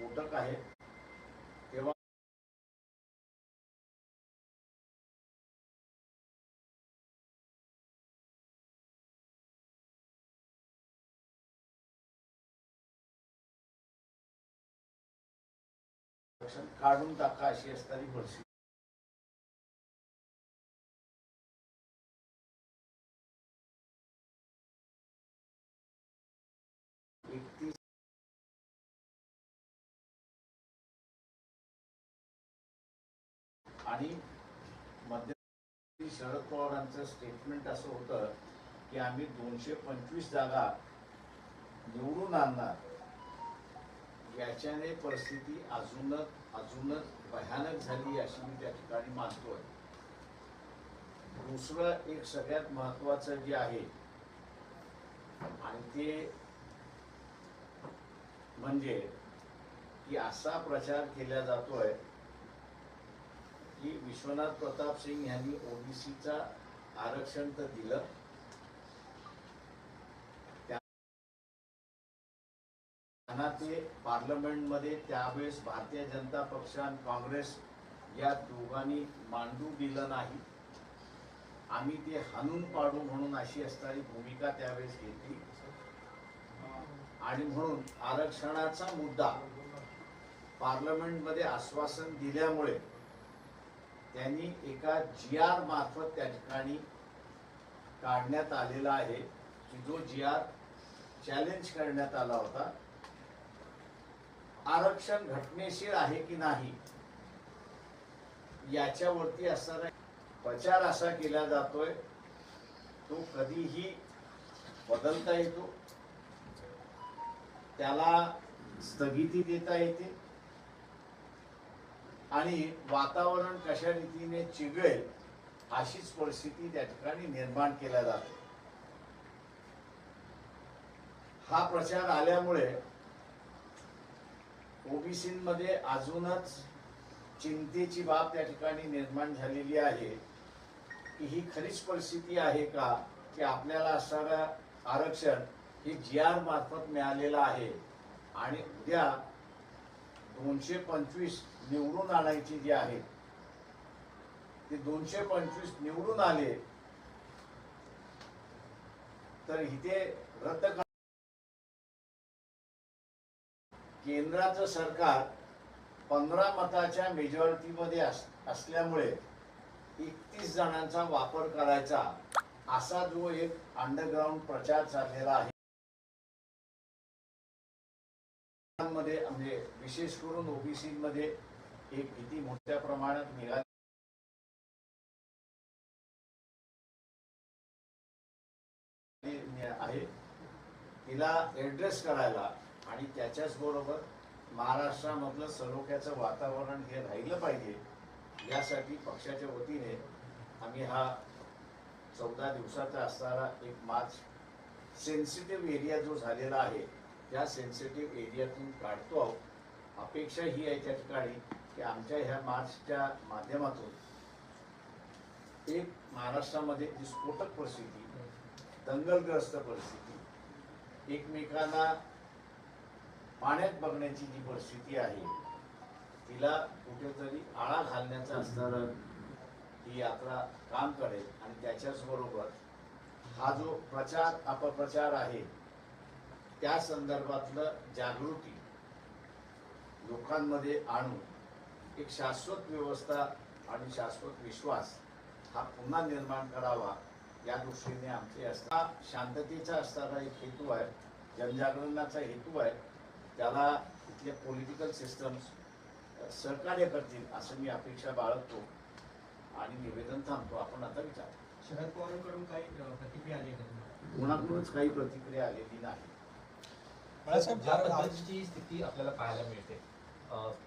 स्फोटक आहे. तेव्हा काढून टाका अशी असणारी भरशी शरद पवारांचं स्टेटमेंट असं होतं की आम्ही दोनशे पंचवीस जागा निवडून आणणार. याच्याने परिस्थिती अजूनच अजूनच भयानक झाली अशी मी त्या ठिकाणी मानतोय. दुसरं एक सगळ्यात महत्वाचं जे आहे आणि ते म्हणजे की असा प्रचार केला जातोय की विश्वनाथ प्रताप सिंग यांनी ओबीसीचा आरक्षण तर दिलं. त्यांना ते पार्लमेंटमध्ये त्यावेळेस भारतीय जनता पक्ष आणि काँग्रेस या दोघांनी मांडू दिलं नाही. आम्ही ते हाणून पाडू म्हणून अशी असणारी भूमिका त्यावेळेस घेतली. आणि म्हणून आरक्षणाचा मुद्दा पार्लमेंटमध्ये आश्वासन दिल्यामुळे त्यांनी एका जी आर मार्फत त्या ठिकाणी काढण्यात आलेला आहे. की जो जी आर चॅलेंज करण्यात आला होता. आरक्षण घटनेशीर आहे की नाही? याच्यावरती असणारा प्रचार असा केला जातोय. तो कधीही बदलता येतो. त्याला स्थगिती देता येते. आणि वातावरण कशा रीतीने चिघळेल अशीच परिस्थिती त्या ठिकाणी निर्माण केल्या जाते. हा प्रचार आल्यामुळे ओबीसीमध्ये अजूनच चिंतेची बाब त्या ठिकाणी निर्माण झालेली आहे. की ही खरीच परिस्थिती आहे का? की आपल्याला असणारं आरक्षण हे जी आर मार्फत मिळालेलं आहे. आणि उद्या दोनशे पंचवीस निवडून आणायची जी आहे ते दोनशे पंचवीस निवडून आले तर इथे रद्द केंद्राचं सरकार पंधरा मताच्या मेजॉरिटीमध्ये असल्यामुळे एकतीस जणांचा वापर करायचा असा जो एक अंडरग्राऊंड प्रचार चाललेला आहे. मध्ये म्हणजे विशेष करून ओबीसी मध्ये एक भीती मोठ्या प्रमाणात निघाली. आहे. तिला ऍड्रेस करायला आणि त्याच्याच बरोबर महाराष्ट्रामधलं सलोख्याचं वातावरण हे राहिलं पाहिजे यासाठी पक्षाच्या वतीने आम्ही हा चौदा दिवसाचा असणारा एक मार्च सेन्सिटिव्ह एरिया जो झालेला आहे त्या सेन्सिटिव्ह एरियातून काढतो आहोत. अपेक्षा ही आहे त्या ठिकाणी की आमच्या ह्या मार्चच्या माध्यमातून एक महाराष्ट्रामध्ये जी स्फोटक परिस्थिती दंगलग्रस्त परिस्थिती एकमेकांना पाण्यात बघण्याची जी परिस्थिती आहे तिला कुठेतरी आळा घालण्याचा असणारं ही यात्रा काम करेल. आणि त्याच्याच बरोबर हा जो प्रचार अपप्रचार आहे त्या संदर्भातलं जागृती लोकांमध्ये आणून एक शाश्वत व्यवस्था आणि शाश्वत विश्वास हा पुन्हा निर्माण करावा या दृष्टीने आमचे असता शांततेचा असणारा एक हेतू आहे जनजागरणाचा हेतू आहे. त्याला इथले पॉलिटिकल सिस्टम्स सहकार्य करतील असं मी अपेक्षा बाळगतो आणि निवेदन थांबतो. आपण आता विचार. शरद पवारांकडून काही प्रतिक्रिया आली कोणाकडूनच काही प्रतिक्रिया आलेली नाही. बाळासाहेब ज्या आज- पद्धतीची स्थिती आपल्याला पाहायला मिळते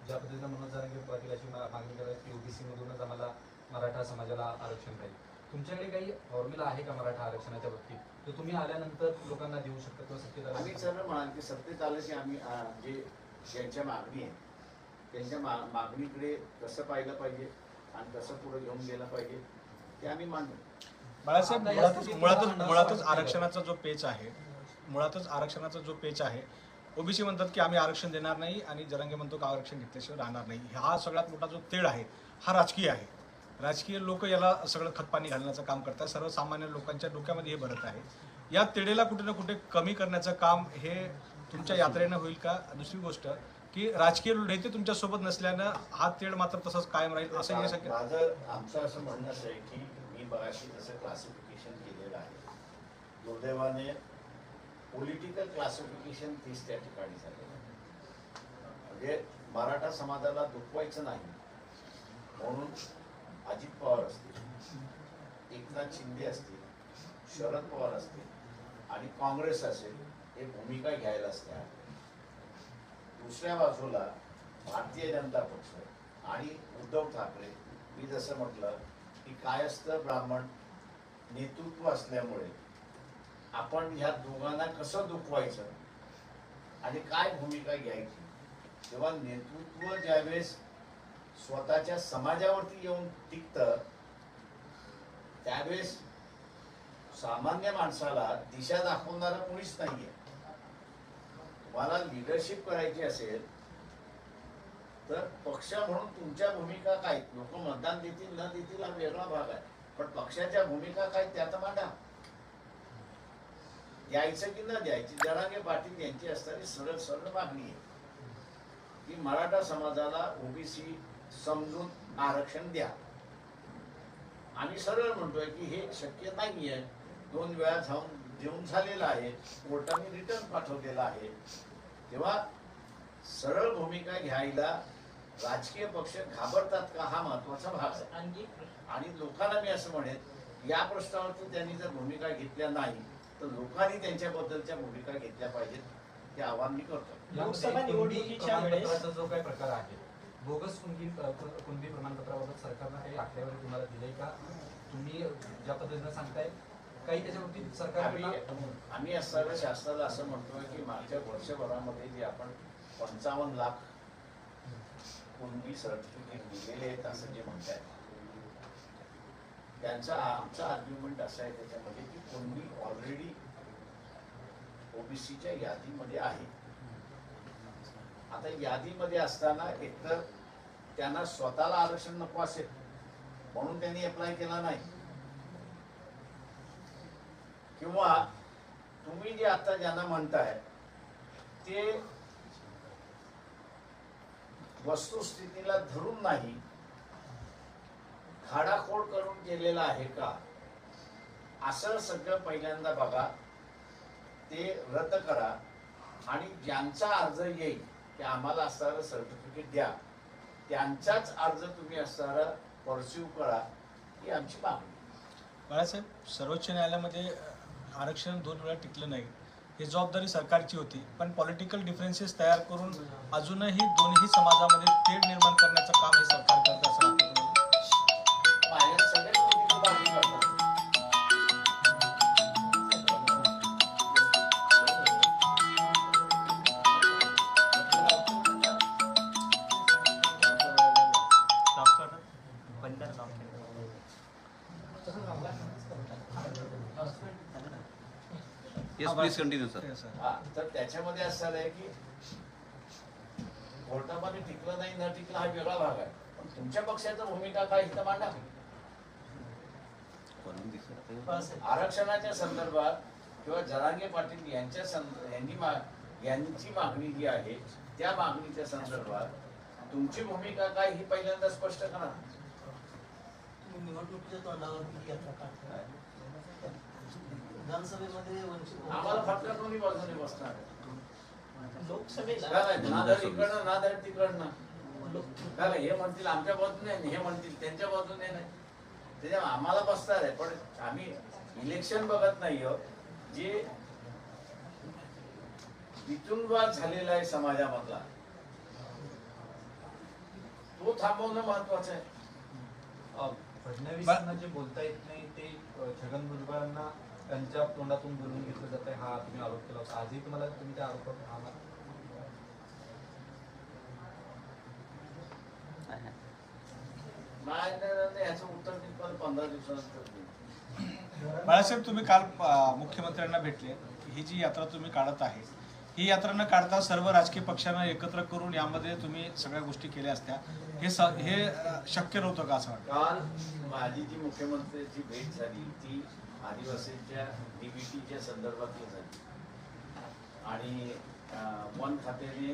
ज्या पद्धतीनं मनोज जरांगे पाटील अशी मा- मागणी करतात की ओबीसी मधूनच आम्हाला मराठा समाजाला आरक्षण पाहिजे तुमच्याकडे काही फॉर्म्युला आहे का मराठा आरक्षणाच्या बाबतीत? जो तुम्ही आल्यानंतर लोकांना देऊ शकता किंवा सत्तेत आम्ही आल्यानंतर? सरळ म्हणाल की सत्तेत आलं की आम्ही जे ज्यांच्या मागणी आहे त्यांच्या मा मागणीकडे कसं पाहिलं पाहिजे आणि कसं पुढे घेऊन गेलं पाहिजे ते आम्ही मांडू बाळासाहेब मुळातच मुळातच आरक्षणाचा जो पेच आहे मुळातच आरक्षणाचा जो पेच आहे ओबीसी म्हणतात की आम्ही आरक्षण देणार नाही आणि जरांगे म्हणतो की आरक्षण घेतल्याशिवाय राहणार नाही. हा सगळ्यात मोठा जो तेढ आहे हा राजकीय आहे. राजकीय लोक याला सगळं खतपाणी घालण्याचं काम करतात. सर्वसामान्य लोकांच्या डोक्यामध्ये हे भरत आहे. या तेढेला कुठे ना कुठे कमी करण्याचं काम हे तुमच्या यात्रेनं होईल का? दुसरी गोष्ट की राजकीय नेते तुमच्यासोबत नसल्यानं हा तेढ मात्र तसंच कायम राहील असं हे शक्य माझं आमचं असं म्हणणं असं आहे की मी बघाशी तसं क्लासिफिकेशन केलेलं आहे. दुर्दैवाने पॉलिटिकल क्लासिफिकेशन तीच त्या ठिकाणी झालेलं म्हणजे मराठा समाजाला दुखवायचं नाही म्हणून अजित पवार असतील एकनाथ शिंदे असतील शरद पवार असतील आणि काँग्रेस असेल हे भूमिका घ्यायलाच तयार दुसऱ्या बाजूला भारतीय जनता पक्ष आणि उद्धव ठाकरे मी जसं म्हटलं की कायस्थ ब्राह्मण नेतृत्व असल्यामुळे आपण ह्या दोघांना कसं दुखवायचं? आणि काय भूमिका घ्यायची? तेव्हा नेतृत्व ज्यावेळेस स्वतःच्या समाजावरती येऊन टिकतं त्यावेळेस सामान्य माणसाला दिशा दाखवणारा कोणीच नाहीये. तुम्हाला लिडरशिप करायची असेल तर पक्ष म्हणून तुमच्या भूमिका काय? लोक मतदान देतील न देतील हा वेगळा भाग आहे. पण पक्षाच्या भूमिका काय त्यात मांडा. द्यायचं की न द्यायची जरांगे पाटील यांची असणारी सरळ सरळ मागणी आहे. की मराठा समाजाला ओबीसी समजून आरक्षण द्या. आणि सरळ म्हणतोय की हे शक्य नाहीये. दोन वेळा जाऊन देऊन झालेलं आहे कोर्टाने रिटर्न पाठवलेला आहे. तेव्हा सरळ भूमिका घ्यायला राजकीय पक्ष घाबरतात का हा महत्त्वाचा भाग आहे. आणि लोकांना मी असं म्हणेन या प्रश्नावरती त्यांनी जर भूमिका घेतल्या नाही तर लोकांनी त्यांच्याबद्दलच्या भूमिका घेतल्या पाहिजेत. हे आवाहन मी करतो. लोकसभा निवडणुकीच्या वेळेस- जो काही प्रकार आहे बोगस कुणबी कुणबी प्रमाणपत्राबाबत सरकारनं काही आकडेवारी तुम्हाला दिले का? तुम्ही ज्या पद्धतीनं सांगताय काही त्याच्या बाबतीत सरकार आम्ही आम्ही असताना शासनाला असं म्हणतोय की मागच्या वर्षभरामध्ये जे आपण पंचावन्न लाख कुणबी सर्टिफिकेट दिलेले आहेत असं जे म्हणताय त्यांचा आमचा आर्ग्युमेंट असा आहे त्याच्यामध्ये की कोणी ऑलरेडी ओबीसीच्या यादीमध्ये आहे. आता यादीमध्ये असताना एकतर त्यांना स्वतःला आरक्षण नको असेल म्हणून त्यांनी अप्लाय केला नाही. किंवा तुम्ही जे आता ज्यांना म्हणताय ते वस्तुस्थितीला धरून नाही खाडाखोड करून केलेलं आहे का? असं सगळं पहिल्यांदा बघा. ते रद्द करा. आणि ज्यांचा अर्ज येईल की आम्हाला असणारं सर्टिफिकेट द्या. त्यांचाच अर्ज तुम्ही असणारा परस्यू करा ही आमची मागणी बाळासाहेब सर्वोच्च न्यायालयामध्ये आरक्षण दोन वेळा टिकलं नाही. ही जबाबदारी सरकारची होती. पण पॉलिटिकल डिफरन्सेस तयार करून अजूनही दोन्ही समाजामध्ये तेढ निर्माण करण्याचं काम हे सरकार करतं असं Yes, sir. हा, तर त्याच्यामध्ये असं आहे की कोर्टामध्ये टिकलं नाही न टिकलं हा वेगळा भाग आहे. पण तुमच्या पक्षाचं भूमिका काय इथं मांडा. आरक्षणाच्या संदर्भात किंवा जरांगे पाटील यांच्या यांनी यांची मागणी जी आहे त्या मागणीच्या संदर्भात तुमची भूमिका काय ही पहिल्यांदा स्पष्ट करा. निवडणुकीच्या तोंडावर विधानसभेमध्ये आम्हाला फक्त दोन्ही बाजूने बसणार? आहे. लोकसभेला. काय नाही, ना धड इकडनं ना धड तिकडनं लोक- काय हे म्हणतील आमच्या बाजूने नाही, हे म्हणतील त्यांच्या बाजूने नाही. त्याच्या आम्हाला बसणार आहे पण आम्ही इलेक्शन बघत नाही जे वितुनवाद झालेला आहे समाजामधला तो थांबवणं महत्वाचं आहे. फडणवीसांना जे बोलता येत नाही ते छगन भुजबळांना त्यांच्या तोंडातून बोलून घेतलं जात आहे हा तुम्ही आरोप केला होता. आजही तुम्हाला तुम्ही त्या आरोपात आहात नाही नाही, नाही, याचं उत्तर मी पण पंधरा दिवसानंतर देईन. बाळासाहेब तुम्ही काल मुख्यमंत्र्यांना भेटले. ही जी यात्रा तुम्ही काढत आहे ही यात्रा न काढता सर्व राजकीय पक्षांना एकत्र करून यामध्ये तुम्ही सगळ्या गोष्टी केल्या असत्या. हे स हे शक्य नव्हतं का असं वाटतं? काल माझी जी मुख्यमंत्र्यांची भेट झाली ती आदिवासींच्या डीबीटीच्या संदर्भातली झाली. आणि वन खात्याने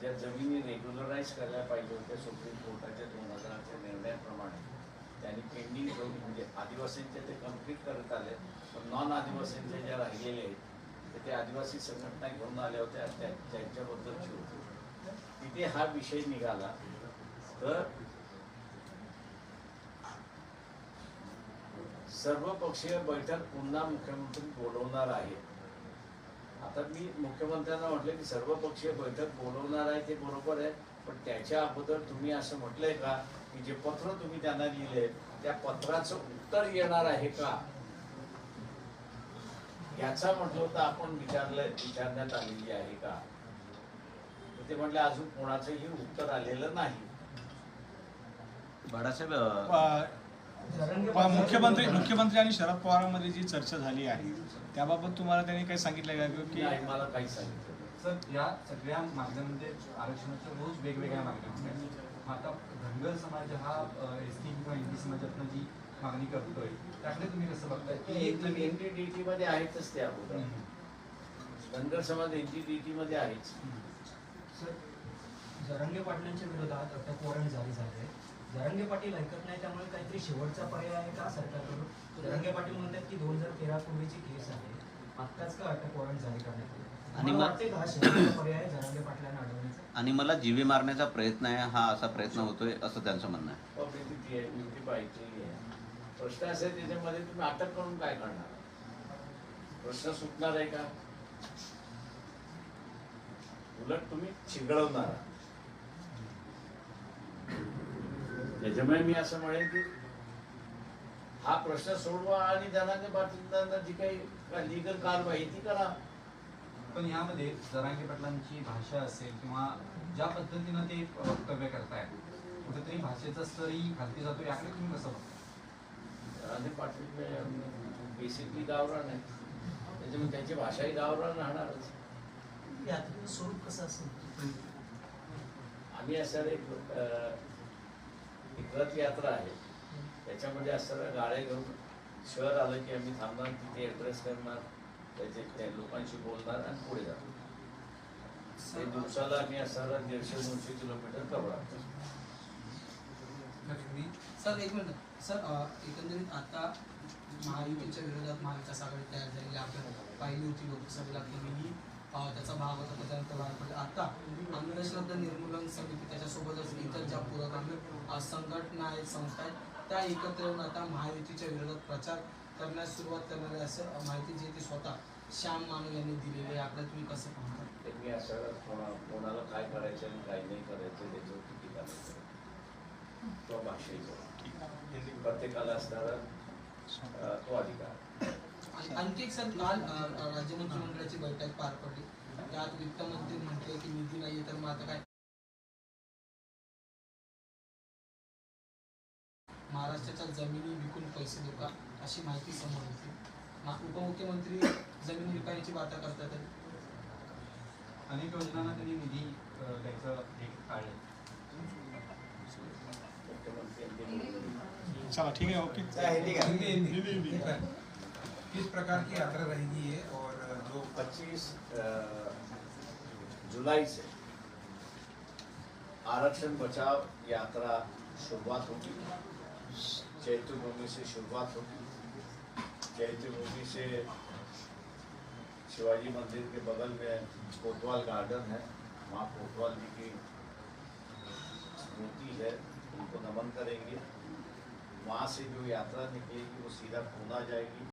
ज्या जमिनी रेग्युलराईज करायला पाहिजे होत्या सुप्रीम कोर्टाच्या दोन हजाराच्या निर्णयाप्रमाणे त्यांनी पेंडिंग ठेवून म्हणजे आदिवासींचे ते कंप्लीट करत आले पण नॉन आदिवासींचे ज्या राहिलेले आहेत तर ते आदिवासी संघटना घेऊन आल्या होत्या त्यांच्याबद्दलची होती. तिथे हा विषय निघाला. तर सर्वपक्षीय बैठक पुन्हा मुख्यमंत्री बोलवणार आहे आता मी मुख्यमंत्र्यांना म्हटलं की सर्वपक्षीय बैठक बोलवणार आहे ते बरोबर आहे पण त्याच्या अगोदर तुम्ही असं म्हटलंय का की जे पत्र तुम्ही त्यांना लिहिले त्या पत्राचं उत्तर येणार आहे का? याचा म्हटलं होतं आपण विचारलंय विचारण्यात आलेली आहे का? तर ते म्हटले अजून कोणाचंही उत्तर आलेलं नाही. बाळासाहेब मुख्यमंत्री मुख्यमंत्री आणि शरद पवारांमध्ये जी चर्चा झाली आहे त्याबाबत तुम्हाला त्यांनी काही सांगितलं का? की नाही मला काही सांगितलं. सर या सगळ्या मागण्यांमध्ये आरक्षणाच्या रोज वेगवेगळ्या मागण्या होत्या. आता धनगर समाज हा एस टी किंवा एन टी समाजातनं जी मागणी करतोय त्याकडे तुम्ही कसं बघताय? की एक नवीन एनडीडीटी मध्ये आहेतच ते अगोदर. धनगर समाज एनडीडीटी मध्ये आहेच. सर जरांगे पाटलांच्या विरोधात अटक वॉरंट जारी झाले जरांगे पाटील ऐकत नाही त्यामुळे काहीतरी शेवटचा पर्याय आहे का सरकारकडून? जरांगे पाटील म्हणतात की दोन हजार तेरा पूर्वीची केस आहे. आत्ताच का अटक वॉरंट जारी करण्यात आले? आणि मला मग- वाटते का हा शेवटचा पर्याय आहे जरांगे पाटलांना अडवण्याचा? आणि मला जीवे मारण्याचा प्रयत्न आहे हा असा प्रयत्न होतोय असं त्यांचं म्हणणं आहे. आहे प्रश्न असा आहे त्याच्यामध्ये तुम्ही अटक करून काय करणार? प्रश्न सुटणार आहे का? उलट तुम्ही चिघळवणार आहात. त्याच्यामुळे मी असं म्हणेन की हा प्रश्न सोडवा आणि जनांगे पाटील जी काही लिगल कारवाई ती करा. पण यामध्ये जरांगे पाटलांची भाषा असेल किंवा ज्या पद्धतीनं ते वक्तव्य करतायत कुठेतरी भाषेचा स्तरही खालती जातो याकडे तुम्ही कसं बघता? राणे पाटील बेसिकली गावरान आहे. त्याच्यामुळे त्यांची भाषाही गावरान राहणारच. यात्रेचं स्वरूप कसं असेल? आम्ही असं एक एक रथ यात्रा आहे. त्याच्यामध्ये असताना गाड्या घेऊन शहर आलं की आम्ही थांबणार तिथे ॲड्रेस करणार त्याचे त्या लोकांशी बोलणार आणि पुढे जाणार. ते दिवसाला आम्ही असताना दीडशे दोनशे किलोमीटर कवर सर एक मिनिट. सर एकंदरीत आता महायुतीच्या विरोधात महाविकास आघाडी तयार झालेली आपण पाहिली होती लोकसभेला अ, त्याचा भाग होता त्याच्यानंतर आता अंधश्रद्धा निर्मूलन समिती त्याच्यासोबतच संघटना आहेत संस्था आहेत त्या एकत्र येऊन आता महायुतीच्या विरोधात प्रचार करण्यास सुरुवात करणार आहे असं माहिती जी ती स्वतः श्याम मानव यांनी दिलेली आहे. आपल्याला तुम्ही कसं पाहता? मी कोणाला काय करायचं आणि काय नाही करायचं टीका नाही. तो भाषेचा. प्रत्येकाला असणारा तो अधिकार. आणि आणखी एक सर काल राज्य मंत्रिमंडळाची बैठक पार पडली. त्यात वित्तमंत्री म्हटले की निधी नाहीये तर मग आता काय? जमिनी विकून पैसे देऊ का अशी माहिती समोर होती उपमुख्यमंत्री ज़मीन विकायची वाता करतात. अनेक योजनांना त्यांनी निधी द्यायचं हे टाळलं चला ठीक आहे ओके. किस प्रकार की यात्रा रहेगी ये और जो पच्चीस जुलाई से आरक्षण बचाव यात्रा शुरुआत होगी चैत्र भूमि से शुरुआत होगी चैत्य भूमि से शिवाजी मंदिर के बगल में कोतवाल गार्डन है वहाँ कोतवाल जी की मूर्ति है उनको नमन करेंगे वहाँ से जो यात्रा निकलेगी वो सीधा पूना जाएगी